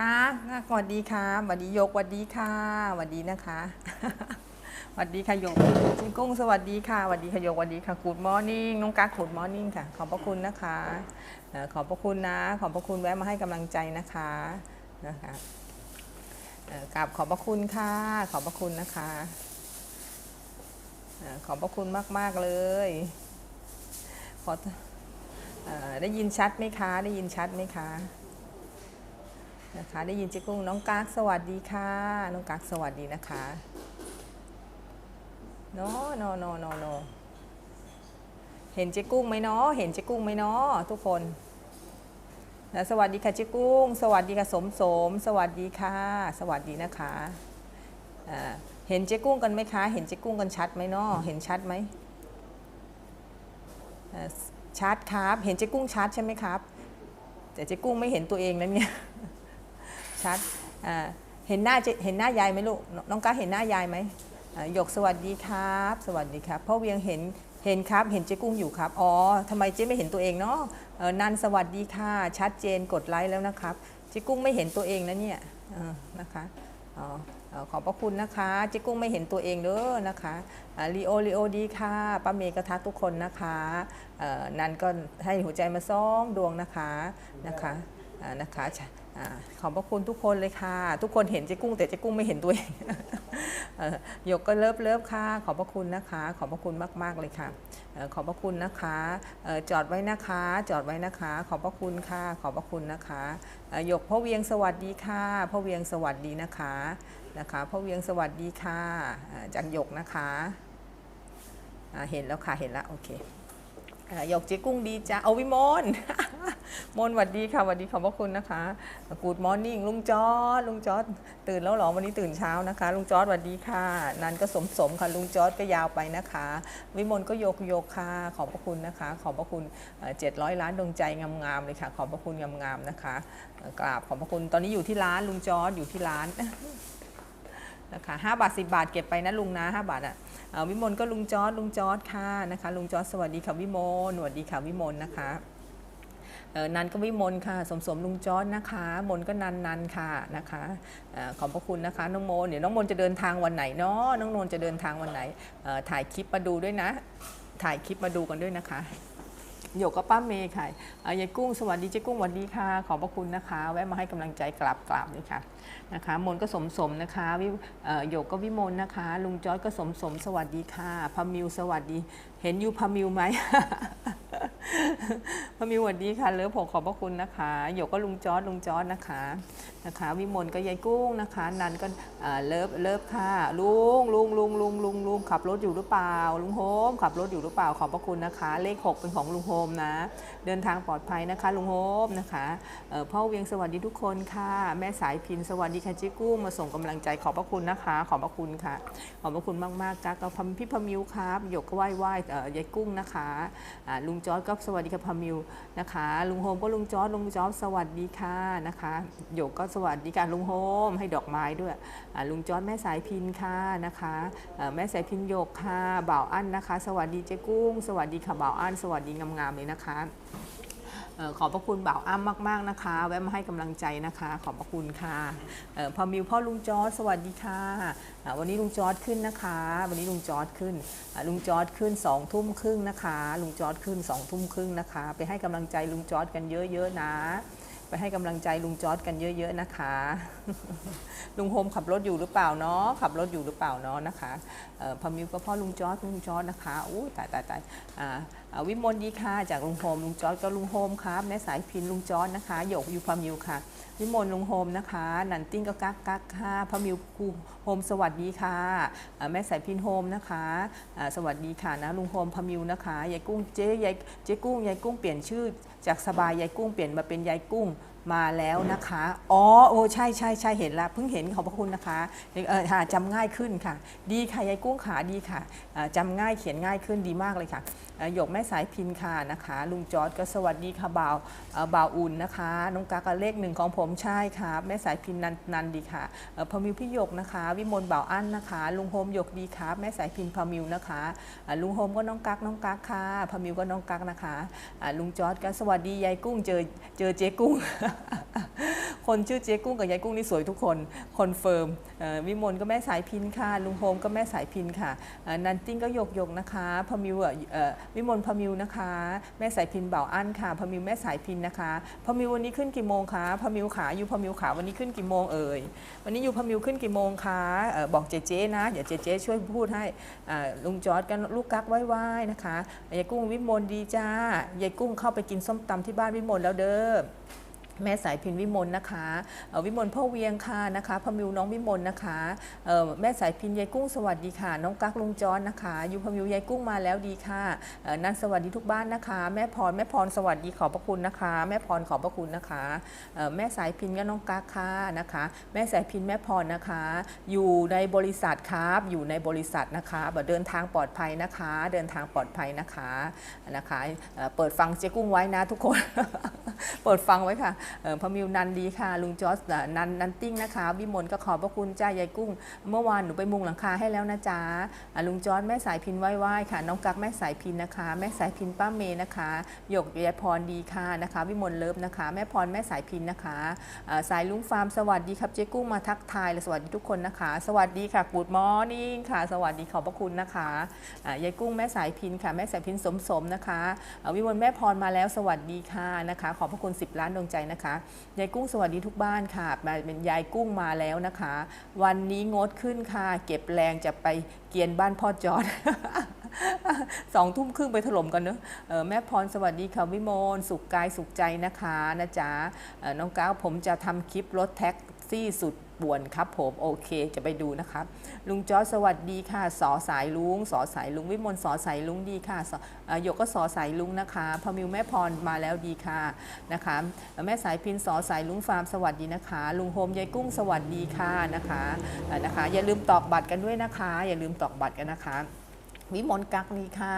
ก้าสวัสดีค่ะสวัสดียกสวัสดีค่ะสวัสดีนะคะสวัสดีค่ะยกจิงกุ้งสวัสดีค่ะสวัสดีค่ะยกสวัสดีค่ะกูดมอร์นิ่งน้องกั๊กกูดมอร์นิ่งค่ะ ขอบพระคุณนะคะขอบพระคุณนะ ขอบพระคุณแวะมาให้กำลังใจนะคะนะคะเอ่อกราบขอบพระคุณค่ะ ขอบพระคุณนะคะขอบพระคุณมาก ๆ เลยขอได้ยินชัดไหมคะ ได้ยินชัดไหมคะ นะคะได้ยินเจ๊กุ้งน้องกั๊กสวัสดีค่ะน้องกั๊กสวัสดีนะคะโนโนโนโนโนเห็นเจ๊กุ้งไหมเนาะเห็นเจ๊กุ้งไหมเนาะทุกคนนะสวัสดีค่ะเจ๊กุ้ง สวัสดีค่ะสมสม สวัสดีค่ะ สวัสดีนะคะอ่าเห็นเจ๊กุ้งกันไหมคะ เห็นเจ๊กุ้งกันชัดไหมเนาะเห็นชัดไหมชัดครับ เห็นเจ๊กุ้งชัดใช่ไหมครับ แต่เจ๊กุ้งไม่เห็นตัวเองนะเนี่ย ชัดเห็นหน้าเห็นหน้ายายไหมลูกน้องก้าเห็นหน้ายายไหมหยกสวัสดีครับ สวัสดีครับพ่อเวียงเห็นเห็นครับ เห็นเจ๊กุ้งอยู่ครับ อ๋อทำไมเจ๊ไม่เห็นตัวเองเนาะนันสวัสดีค่ะ ชัดเจนกดไลค์แล้วนะครับ เจ๊กุ้งไม่เห็นตัวเองนะเนี่ยนะคะออขอบพระคุณนะคะเจ๊กุ้งไม่เห็นตัวเองเด้อนะคะลีโอลีโอดีค่ะป้าเมย์ก็ทักทุกคนนะคะนันก็ให้หัวใจมาซ่องดวงนะคะนะคะนะคะ อขอบพระคุณทุกคนเลยค่ะ ทุกคนเห็นเจ๊กุ้งแต่เจ๊กุ้งไม่เห็นตัวเองหยกก็เลิฟเลิฟค่ะ ขอบพระคุณนะคะ ขอบพระคุณมาก ๆ เลยค่ะอขอบพระคุณนะคะอจอดไว้นะคะ จอดไว้นะคะ ขอบพระคุณค่ะ ขอบพระคุณนะคะหยกพ่อเวียงสวัสดีค่ะพ่อเวียงสวัสดีนะคะนะคะพ่อเวียงสวัสดีค่ะจากหยกนะคะเห็นแล้วค่ะเห็นแล้วโอเค หยกเจ๊กุ้งดีจ้าเอาวิมลมนต์สวัสดีค่ะสวัสดีขอบพระคุณนะคะกูดมอร์นิ่งลุงจอดลุงจอดตื่นแล้วหรอวันนี้ตื่นเช้านะคะ ลุงจอดสวัสดีค่ะ นันก็สมสมค่ะ ลุงจอดก็ยาวไปนะคะ วิมลก็โยกโยกค่ะขอบพระคุณนะคะ ขอบพระคุณเจ็ดร้อยล้านดวงใจงามๆเลยค่ะ ขอบพระคุณงามๆนะคะ กราบขอบพระคุณตอนนี้อยู่ที่ร้านลุงจอดอยู่ที่ร้าน นะคะห้าบาทสิบาทเก็บไปนะลุงนะห้าบาทอะเอ่อวิมลก็ลุงจอร์ดลุงจอร์ดค่ะนะคะลุงจอร์ดสวัสดีค่ะวิมลสวัสดีค่ะวิมลนะคะนันก็วิมลค่ะ สมสมลุงจอร์ดนะคะ มนก็นันนันค่ะนะคะขอบพระคุณนะคะน้องโมนเดี๋ยวน้องมนจะเดินทางวันไหนเนาะน้องนนจะเดินทางวันไหนถ่ายคลิปมาดูด้วยนะ ถ่ายคลิปมาดูกันด้วยนะคะ หยกกับป้าเมย์ค่ะเอ่อยายกุ้งสวัสดีเจ๊กุ้งสวัสดีค่ะ ขอบพระคุณนะคะ แวะมาให้กำลังใจกราบกราบเลยค่ะนะคะมนก็สมสมนะคะวิหยกก็วิมลนะคะ ลุงจอร์ดก็สมสมสวัสดีค่ะพามิวสวัสดี เห็นยูพามิวไหมพามิวสวัสดีค่ะเลิฟผมขอบพระคุณนะคะหยกก็ลุงจอร์ดลุงจอร์ดนะคะ นะคะวิมลก็ยายกุ้งนะคะ นันก็เลิฟเลิฟค่ะลุงลุงลุงลุงลุงลุงขับรถอยู่หรือเปล่า ลุงโฮมขับรถอยู่หรือเปล่าขอบพระคุณนะคะ เลขหกเป็นของลุงโฮมนะ เดินทางปลอดภัยนะคะ ลุงโฮมนะคะพ่อเวียงสวัสดีทุกคนค่ะ แม่สายพินสวัสดีค่ะเจ๊กุ้งมาส่งกำลังใจขอบพระคุณนะคะ ขอบพระคุณค่ะ ขอบพระคุณมากๆกักกับพี่พมิวครับหยกก็ไหว้ไหว่ยายกุ้งนะคะลุงจอร์ดก็สวัสดีค่ะพมิวนะคะ ลุงโฮมก็ลุงจอร์ดลุงจอร์ดสวัสดีค่ะนะคะหยกก็สวัสดีค่ะลุงโฮมให้ดอกไม้ด้วยลุงจอร์ดแม่สายพินค่ะนะคะแม่สายพินหยกค่ะบ่าวอั้นนะคะ สวัสดีเจ๊กุ้ง สวัสดีค่ะบ่าวอั้นสวัสดีงามๆเลยนะคะเอ่อขอบพระคุณบ่าวอ้ำมากๆนะคะ แวะมาให้กำลังใจนะคะ ขอบพระคุณค่ะออพอมิวพ่อลุงจอร์ดสวัสดีค่ะวันนี้ลุงจอร์ดขึ้นนะคะ วันนี้ลุงจอร์ดขึ้นลุงจอร์ดขึ้น2องทุ่มครึ่งนะคะ ลุงจอร์ดขึ้น2องทุ่มครึ่งนะคะ ไปให้กำลังใจลุงจอร์ดกันเยอะๆนะ ไปให้กำลังใจลุงจอร์ดกันเยอะ ๆ นะคะ ลุงโฮมขับรถอยู่หรือเปล่าเนาะขับรถอยู่หรือเปล่าเนาะนะคะพอมิวก็พ่อลุงจอร์ดลุงจอร์ดนะคะอู้ตายตายตายอ่อ่าวิมลดีค่ะจากลุงโฮมลุงจอร์ดก็ลุงโฮมครับแม่สายพินลุงจอร์ดนะคะหยกยูพามิวค่ะ วิมลลุงโฮมนะคะ นันติ้งก็กักกักค่ะพามิวคูโฮมสวัสดีค่ะแม่สายพินโฮมนะคะสวัสดีค่ะนะลุงโฮมพามิวนะคะยายกุ้งเจ๊ยายเจ๊กุ้งยายกุ้งเปลี่ยนชื่อจากสบายยายกุ้งเปลี่ยนมาเป็นยายกุ้ง มาแล้วนะคะ อ๋อ โอ้ใช่ใช่ใช่เห็นละเพิ่งเห็นขอบพระคุณนะคะเออจำง่ายขึ้นค่ะ ดีค่ะยายกุ้งขาดีค่ะอ่าจำง่ายเขียนง่ายขึ้นดีมากเลยค่ะหยกแม่สายพินค่ะนะคะ ลุงจอร์ดก็สวัสดีค่ะบ่าวเบ่าวอุ่นนะคะน้องกากะเลขหนึ่งของผมใช่ค่ะแม่สายพินนันนันดีค่ะพมิวพี่หยกนะคะ วิมลบ่าวอั้นนะคะ ลุงโฮมหยกดีครับแม่สายพินพมิวนะคะลุงโฮมก็น้องกักน้องกักค่ะพมิวก็น้องกักนะคะลุงจอร์ดก็สวัสดียายกุ้งเจอเจอเจ๊กุ้งคนชื่อเจ๊กุ้งกับยายกุ้งนี่สวยทุกคนคอนเฟิร์มวิมลก็แม่สายพินค่ะ ลุงโฮมก็แม่สายพินค่ะนันติ้งก็หยกหยกนะคะพมิววิมลพมิวนะคะ แม่สายพินเบาอั้นค่ะพมิวแม่สายพินนะคะพมิววันนี้ขึ้นกี่โมงคะพมิวขาอยู่พมิวขาวันนี้ขึ้นกี่โมงเอ่ยวันนี้อยู่พมิวขึ้นกี่โมงคะเอ่อบอกเจ๊เจ๊นะเดี๋ยวเจ๊เจ๊ช่วยพูดให้ลุงจอร์ดกันลูกกักไหว้ๆนะคะยายกุ้งวิมลดีจ้ายายกุ้งเข้าไปกินส้มตำที่บ้านวิมลแล้วเด้อ แม่สายพินวิมลนะคะ วิมลพ่อเวียงค่ะนะคะพมิวน้องวิมลนะคะแม่สายพินยายกุ้งสวัสดีค่ะ น้องกักลุงจอนนะคะอยูพมิวยายกุ้งมาแล้วดีค่ะนันสวัสดีทุกบ้านนะคะ แม่พรแม่พรสวัสดีขอบพระคุณนะคะ แม่พรขอบพระคุณนะคะแม่สายพินกับน้องกักค่ะนะคะ แม่สายพินแม่พรนะคะ อยู่ในบริษัทครับอยู่ในบริษัทนะคะเดินทางปลอดภัยนะคะ เดินทางปลอดภัยนะคะนะคะเอ่อเปิดฟังเจ๊กุ้งไว้นะทุกคน เปิดฟังไว้ค่ะพมิวนันดีค่ะลุงจอสนันนันติ้งนะคะวิมลก็ขอบพระคุณจ้ายายกุ้ง เมื่อวานหนูไปมุงหลังคาให้แล้วนะจ๊ะลุงจอสแม่สายพินไหว้ค่ะน้องกักแม่สายพินนะคะ แม่สายพินป้าเมย์นะคะหยกยายพรดีค่ะนะคะวิมลเลิฟนะคะ แม่พรแม่สายพินนะคะสายลุงฟาร์มสวัสดีครับเจ๊กุ้งมาทักทายเลยสวัสดีทุกคนนะคะ สวัสดีค่ะกูดมอร์นิ่งค่ะ สวัสดีขอบพระคุณนะคะยายกุ้งแม่สายพินค่ะแม่สายพินสมสมนะคะวิมลแม่พรมาแล้วสวัสดีค่ะนะคะขอบพระคุณ 10 ล้านดวงใจนะคะยายกุ้งสวัสดีทุกบ้านค่ะมาเป็นยายกุ้งมาแล้วนะคะ วันนี้งดขึ้นค่ะ เก็บแรงจะไปเกียนบ้านพ่อจอดสองทุ่มครึ่งไปถล่มกันเนอะเออแม่พรสวัสดีค่ะวิมลสุขกายสุขใจนะคะนะจ๊ะน้องก้าวผมจะทำคลิปรถแท็ก ซี่สุดป่วนครับผมโอเคจะไปดูนะครับ ลุงจอสวัสดีค่ะ สอสายลุง สอสายลุง วิมลสอสายลุงดีค่ะสอ่อหยกก็สอสายลุงนะคะพมิวแม่พรมาแล้วดีค่ะนะคะแม่สายพินสอสายลุงฟาร์มสวัสดีนะคะ ลุงโฮมยายกุ้งสวัสดีค่ะนะคะนะคะ อย่าลืมตอกบัตรกันด้วยนะคะ อย่าลืมตอกบัตรกันนะคะ วิมลกักดีค่ะ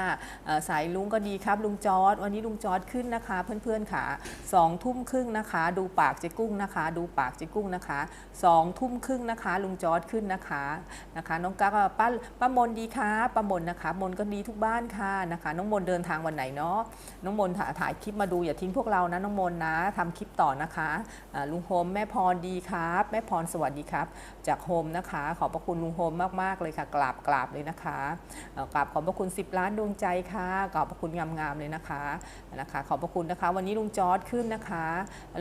สายลุงก็ดีครับ ลุงจอร์ดวันนี้ลุงจอร์ดขึ้นนะคะ เพื่อนๆค่ะสองทุ่มครึ่งนะคะ ดูปากเจ๊กุ้งนะคะ ดูปากเจ๊กุ้งนะคะสองทุ่มครึ่งนะคะ ลุงจอร์ดขึ้นนะคะนะคะ น้องกักก็ป้าป้ามนดีค่ะป้ามนนะคะ มนก็ดีทุกบ้านค่ะนะคะ น้องมนเดินทางวันไหนเนาะน้องมนถ่ายถ่ายคลิปมาดูอย่าทิ้งพวกเรานะน้องมนนะทำคลิปต่อนะคะลุงโฮมแม่พรดีครับ แม่พรสวัสดีครับ จากโฮมนะคะ ขอบพระคุณลุงโฮมมากๆเลยค่ะกราบกราบเลยนะคะเอ่อกราบขอบพระคุณ 10 ล้านดวงใจค่ะขอบพระคุณงามๆเลยนะคะนะคะ ขอบพระคุณนะคะ วันนี้ลุงจอร์ดขึ้นนะคะ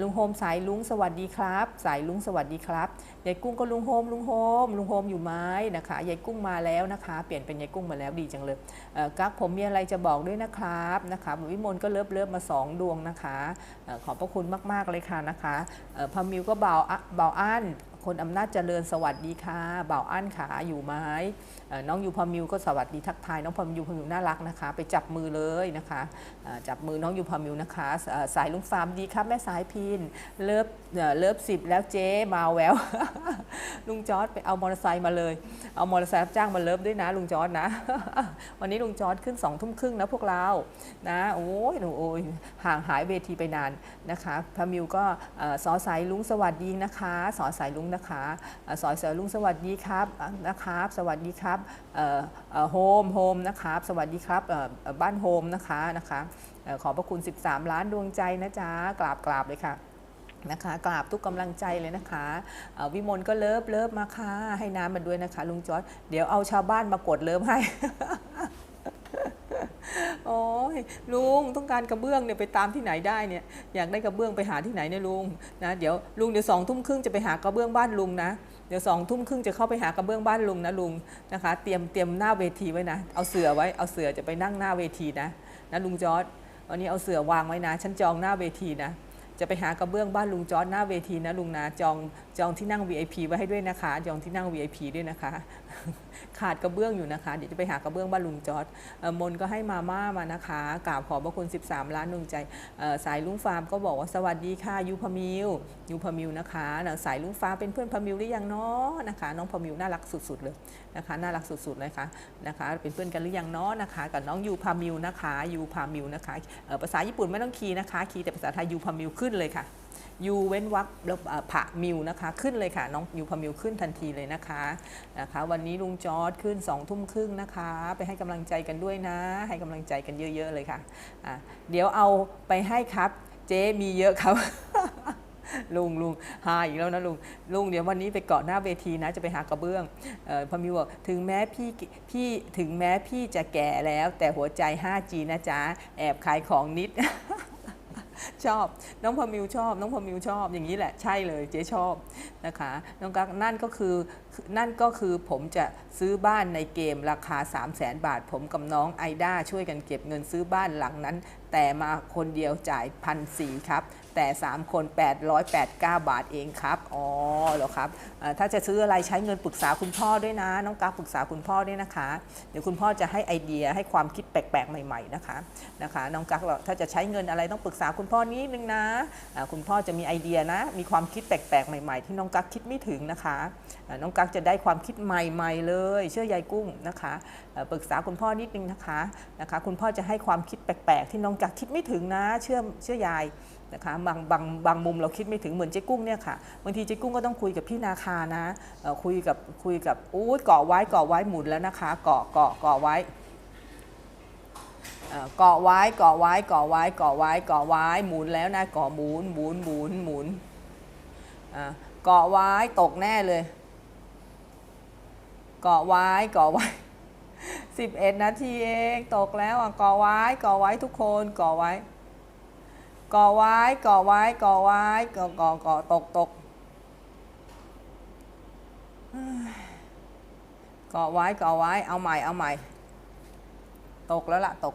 ลุงโฮมสายลุงสวัสดีครับ สายลุงสวัสดีครับยายกุ้งก็ลุงโฮมลุงโฮมลุงโฮมอยู่ไหมนะคะยายกุ้งมาแล้วนะคะ เปลี่ยนเป็นยายกุ้งมาแล้วดีจังเลยเกั๊กผมมีอะไรจะบอกด้วยนะครับนะคะวิมลก็เลิฟเลิฟมาสองดวงนะคะขอบพระคุณมากๆเลยค่ะนะคะพามิวก็เบาอะเบาอั้น คนอำนาจเจริญสวัสดีค่ะบ่าวอั้นขาอยู่ไหมน้องยูพามิวก็สวัสดีทักทายน้องพามิวพามิวน่ารักนะคะ ไปจับมือเลยนะคะจับมือน้องยูพามิวนะคะสายลุงฟาร์มดีครับแม่สายพินเลิฟเลิฟสิบแล้วเจ๊มาแววลุงจอร์ดไปเอามอเตอร์ไซค์มาเลย เอามอเตอร์ไซค์รับจ้างมาเลิฟด้วยนะลุงจอร์ดนะ วันนี้ลุงจอร์ดขึ้นสองทุ่มครึ่งนะพวกเรานะโอ้ยหนูโอ้ยห่างหายเวทีไปนานนะคะพามิวก็สอสายลุงสวัสดีนะคะสอสายลุงนะคะเอ่อสอลุงสวัสดีครับนะครับ สวัสดีครับโฮมโฮมนะครับ สวัสดีครับบ้านโฮมนะคะนะคะขอพระคุณ 13 ล้านดวงใจนะจ๊ะกราบกราบเลยค่ะนะคะกราบทุกกำลังใจเลยนะคะวิมลก็เลิฟเลิฟมาค่ะให้น้ำมาด้วยนะคะลุงจอร์ดเดี๋ยวเอาชาวบ้านมากดเลิฟให้ โอ้ยลุงต้องการกระเบื้องเนี่ยไปตามที่ไหนได้เนี่ยอยากได้กระเบื้องไปหาที่ไหนเนี่ยลุงนะเดี๋ยวลุงเดี๋ยวสองทุ่มครึ่งจะไปหากระเบื้องบ้านลุงนะเดี๋ยวสองทุ่มครึ่งจะเข้าไปหากระเบื้องบ้านลุงนะลุงนะคะเตรียมเตรียมหน้าเวทีไว้นะเอาเสือไว้เอาเสือจะไปนั่งหน้าเวทีนะนะลุงจอร์ดวันนี้เอาเสือวางไว้นะฉันจองหน้าเวทีนะ จะไปหากระเบื้องบ้านลุงจอร์ดหน้าเวทีนะลุงนะจองจองที่นั่ง VIP ไว้ให้ด้วยนะคะ จองที่นั่ง VIP ด้วยนะคะ ขาดกระเบื้องอยู่นะคะ เดี๋ยวจะไปหากระเบื้องบ้านลุงจอร์ดมนก็ให้มาม่ามานะคะกราบขอบพระคุณ 13 ล้านดวงใจสายลุงฟาร์มก็บอกว่าสวัสดีค่ะยูพามิวยูพามิวนะคะสายลุงฟ้าเป็นเพื่อนพามิวหรือยังเนาะนะคะ น้องพามิวน่ารักสุดๆเลยนะคะน่ารักสุดๆเลยค่ะนะคะ เป็นเพื่อนกันหรือยังเนาะนะคะกับน้องยูพามิวนะคะยูพามิวนะคะภาษาญี่ปุ่นไม่ต้องคีย์นะคะคีย์แต่ภาษาไทยยูพามิวขึ้น้นเลยค่ะยูเว้นวรรคแล้วเอ่อผะมิวนะคะขึ้นเลยค่ะ น้องยูพามิวขึ้นทันทีเลยนะคะนะคะ วันนี้ลุงจอร์ดขึ้น2องทุ่มครึ่งนะคะ ไปให้กำลังใจกันด้วยนะ ให้กำลังใจกันเยอะๆเลยค่ะะเดี๋ยวเอาไปให้ครับเจ๊มีเยอะครับลุงลุงหาอีกแล้วนะลุงลุงเดี๋ยววันนี้ไปเกาะหน้าเวทีนะจะไปหากระเบื้องออพมิวบอกถึงแม้พี่พี่ถึงแม้พี่จะแก่แล้ว แต่หัวใจ 5G นะจ๊ะแอบขายของนิด ชอบน้องพมิวชอบ น้องพมิวชอบอย่างนี้แหละใช่เลยเจ๊ชอบนะคะน้องกั๊กนั่นก็คือนั่นก็คือผมจะซื้อบ้านในเกมราคา 3 0 0แสนบาท ผมกับน้องไอด้าช่วยกันเก็บเงินซื้อบ้านหลังนั้น แต่มาคนเดียวจ่ายพันสี่ครับ แต่ 3 คน 889 บาทเองครับ อ๋อเหรอครับถ้าจะซื้ออะไรใช้เงินปรึกษาคุณพ่อด้วยนะ น้องกาปรึกษาคุณพ่อด้วยนะคะ เดี๋ยวคุณพ่อจะให้ไอเดียให้ความคิดแปลกๆ ใหม่ๆนะคะนะคะน้องกักเราถ้าจะใช้เงินอะไรต้องปรึกษาคุณพ่อนิดนึงนะะคุณพ่อจะมีไอเดียนะ มีความคิดแปลกๆ ใหม่ๆ ที่น้องกักคิดไม่ถึงนะคะ น้องกั๊กจะได้ความคิดใหม่ๆเลย เชื่อยายกุ้งนะคะปรึกษาคุณพ่อนิดนึงนะคะนะคะ คุณพ่อจะให้ความคิดแปลกๆ ที่น้องกั๊กคิดไม่ถึงนะเชื่อเชื่อยายนะคะบางบางบางมุมเราคิดไม่ถึงเหมือนเจ๊กุ้งเนี่ยค่ะบางทีเจ๊กุ้งก็ต้องคุยกับพี่นาคานะคุยกับคุยกับอู้ยเกาะไว้เกาะไว้หมุนแล้วนะคะเกาะเกาะเกาะไว้เกาะไว้เกาะไว้เกาะไว้เกาะไว้เกาะไว้หมุนแล้วนะเกาะหมุนหมุนหมุนหมุนเกาะไว้ตกแน่เลย เกาะไว้เกาะไว้ 11 นาทีเองตกแล้วอะเกาะไว้เกาะไว้ทุกคนเกาะไว้ก่อไว้ก่อไว้ก่อไว้ก่อก่อก่อตกตกเก่อไว้ก่อไว้เอาใหม่เอาใหม่ ตกแล้วล่ะตก